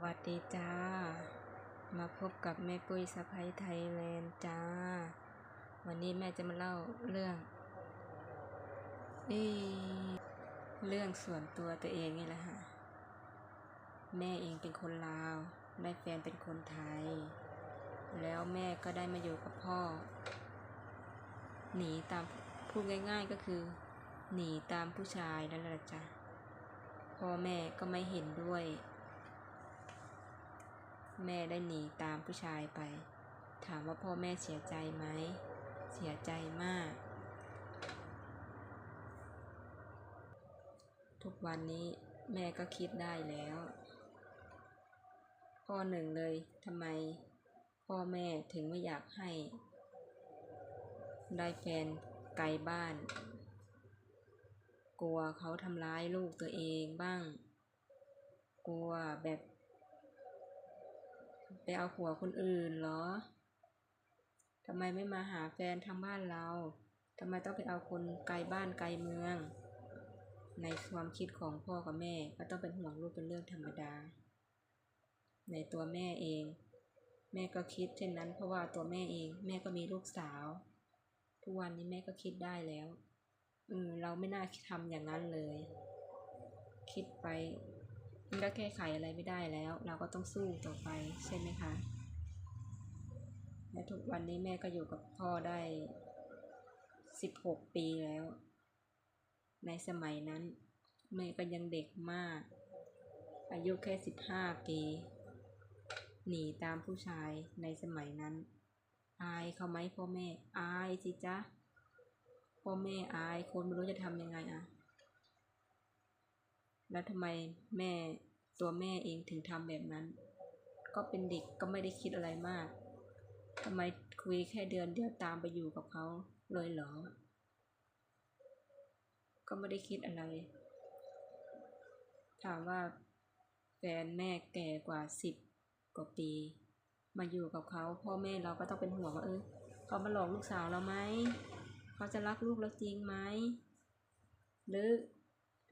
วัสดีจ้า มาพบกับแม่ปุ้ยสะพ้ยไทยแลนด์จ้า วันนี้แม่จะมาเล่าเรื่องเอเรื่องส่วนตัวตัวเองนี่แหละฮะแม่เองเป็นคนลาวได้แฟนเป็นคนไทย แล้วแม่ก็ได้มาอยู่กับพ่อ หนีตามพูดง่ายๆก็คือ หนีตามผู้ชายนั่นแหละจ้ะพ่อแม่ก็ไม่เห็นด้วย แม่ได้หนีตามผู้ชายไป ถามว่าพ่อแม่เสียใจไหม เสียใจมาก ทุกวันนี้แม่ก็คิดได้แล้ว ข้อหนึ่งเลยทำไม พ่อแม่ถึงไม่อยากให้ ได้แฟนไกลบ้าน กลัวเขาทำร้ายลูกตัวเองบ้าง กลัวแบบ ไปเอาผัวคนอื่นเหรอทำไมไม่มาหาแฟนทางบ้านเราทำไมต้องไปเอาคนไกลบ้านไกลเมือง ในความคิดของพ่อกับแม่ก็ต้องเป็นห่วงลูกเป็นเรื่องธรรมดา ในตัวแม่เอง แม่ก็คิดเช่นนั้น เพราะว่าตัวแม่เอง แม่ก็มีลูกสาว ทุกวันนี้แม่ก็คิดได้แล้ว อืมเราไม่น่าทำอย่างนั้นเลย คิดไป มันก็แก้ไขอะไรไม่ได้แล้ว เราก็ต้องสู้ต่อไปใช่ไหมคะและทุกวันนี้แม่ก็อยู่กับพ่อได้สิบหกปีแล้ว ในสมัยนั้น แม่ก็ยังเด็กมาก อายุแค่สิบห้าปี หนีตามผู้ชายในสมัยนั้น อายเขาไหมพ่อแม่ อายสิจ๊ะ พ่อแม่อายคนไม่รู้จะทำยังไงอะ แล้วทำไมแม่ตัวแม่เองถึงทำแบบนั้น ก็เป็นเด็กก็ไม่ได้คิดอะไรมากทำไมคุยแค่เดือนเดียวตามไปอยู่กับเขาเลยเหรอ ก็ไม่ได้คิดอะไร ถามว่าแฟนแม่แก่กว่าสิบกว่าปี มาอยู่กับเขาพ่อแม่เราก็ต้องเป็นห่วงว่าเออเขามาหลอกลูกสาวเราไหมเขาจะรักลูกเราจริงไหมหรือ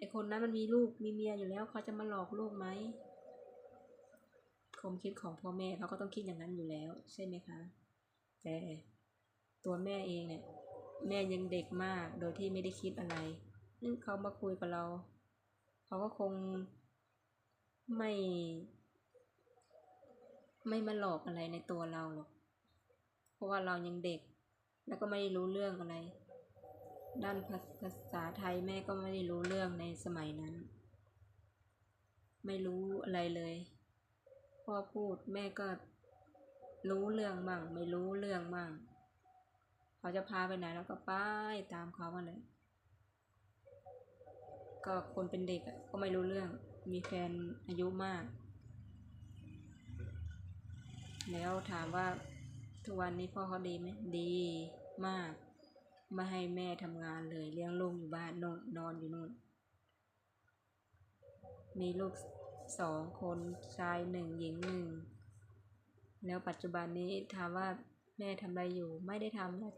ไอคนนั้นมันมีลูกมีเมียอยู่แล้วเขาจะมาหลอกลูกไหมความคิดของพ่อแม่เขาก็ต้องคิดอย่างนั้นอยู่แล้ว ใช่ไหมคะ แต่ตัวแม่เองเนี่ยแม่ยังเด็กมากโดยที่ไม่ได้คิดอะไรนี่เขามาคุยกับเราเขาก็คงไม่ ไม่มาหลอกอะไรในตัวเราหรอกเพราะว่าเรายังเด็ก แล้วก็ไม่รู้เรื่องอะไร ด้านภาษาไทยแม่ก็ไม่ได้รู้เรื่องในสมัยนั้น ไม่รู้อะไรเลย พ่อพูดแม่ก็รู้เรื่องบ้างไม่รู้เรื่องบ้างเขาจะพาไปไหนแล้วก็ไปตามเขามาเลยก็คนเป็นเด็กก็ไม่รู้เรื่อง มีแฟนอายุมาก แล้วถามว่าทุกวันนี้พ่อเขาดีไหมดีมาก ไม่ให้แม่ทำงานเลยเลี้ยงลูกอยู่บ้านนอนนอนอยู่นู่น มีลูกสองคนชายหนึ่งหญิงหนึ่ง แล้วปัจจุบันนี้ถามว่าแม่ทำอะไรอยู่ไม่ได้ทำเลย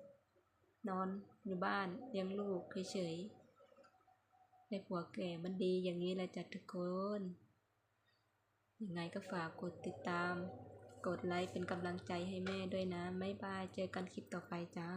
นอนอยู่บ้านเลี้ยงลูกเฉยๆในผัวแก่มันดีอย่างนี้แหละจัดทุกคนยังไงก็ฝากกดติดตาม กดไลค์เป็นกำลังใจให้แม่ด้วยนะไม่บายเจอกันคลิปต่อไปจ้า